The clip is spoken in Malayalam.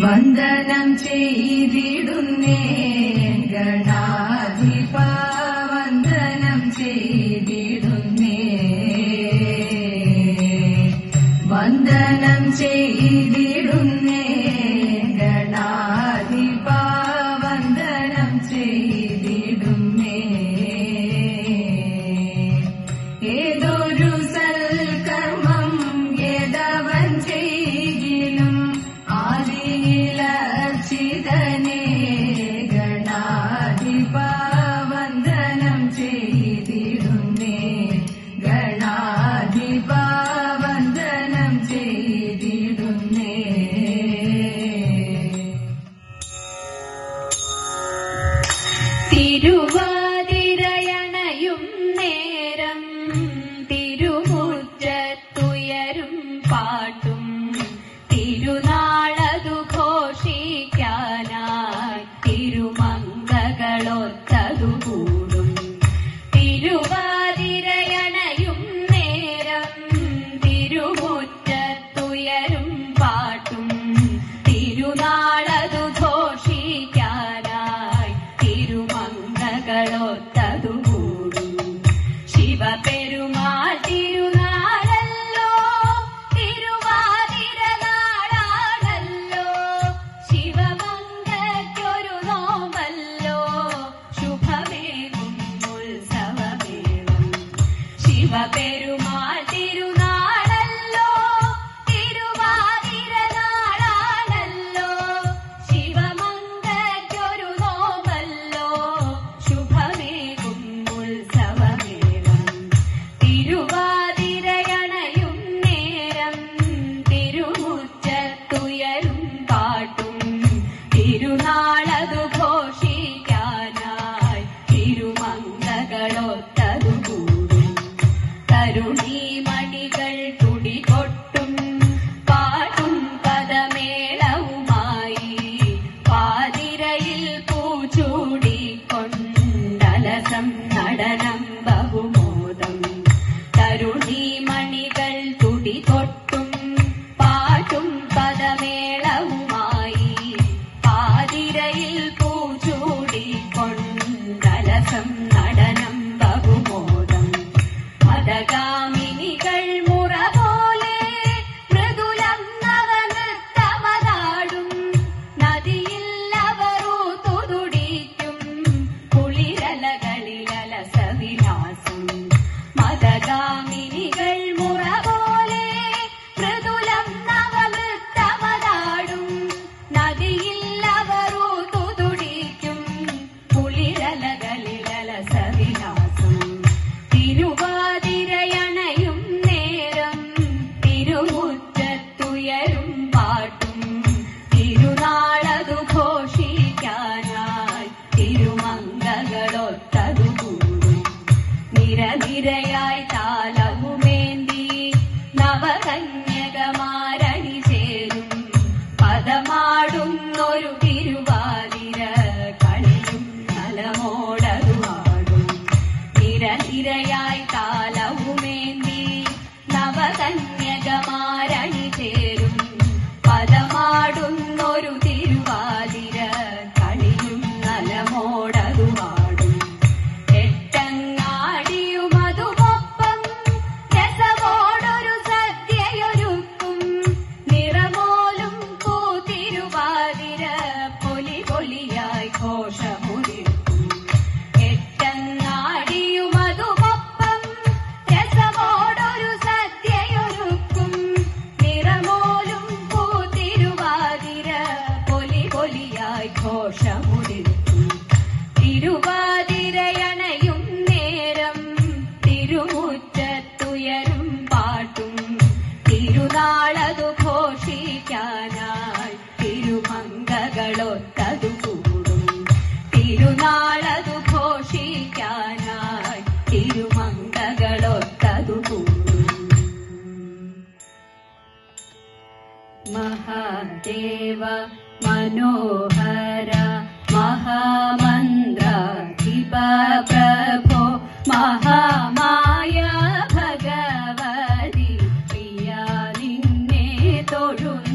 വന്ദനം ചെയ്തിടുന്നേ ഗണാധിപ വന്ദനം ചെയ്തിടുന്നേ. വന്ദനം ചെയ്തി തിരുവാതിരയണയും നേരം തിരുമുറ്റത്തുയരും പാട്ടും തിരുനാളതു ഘോഷിക്കാനായി തിരുമംഗകളൊത്തതുകൂടും. శివ పెరుమాల్ తిరునా ഉയരും പാട്ടും തിരുനാളതു ഘോഷിക്കാനായി തിരുമംഗകളൊത്തതു കൂടും. തിരുനാളതു ഘോഷിക്കാനായി തിരുമംഗകളൊത്തതു കൂടും. മഹാദേവ മനോഹര മഹാമന്ത്രാധിപ പ്രഭോ മഹാ করুণা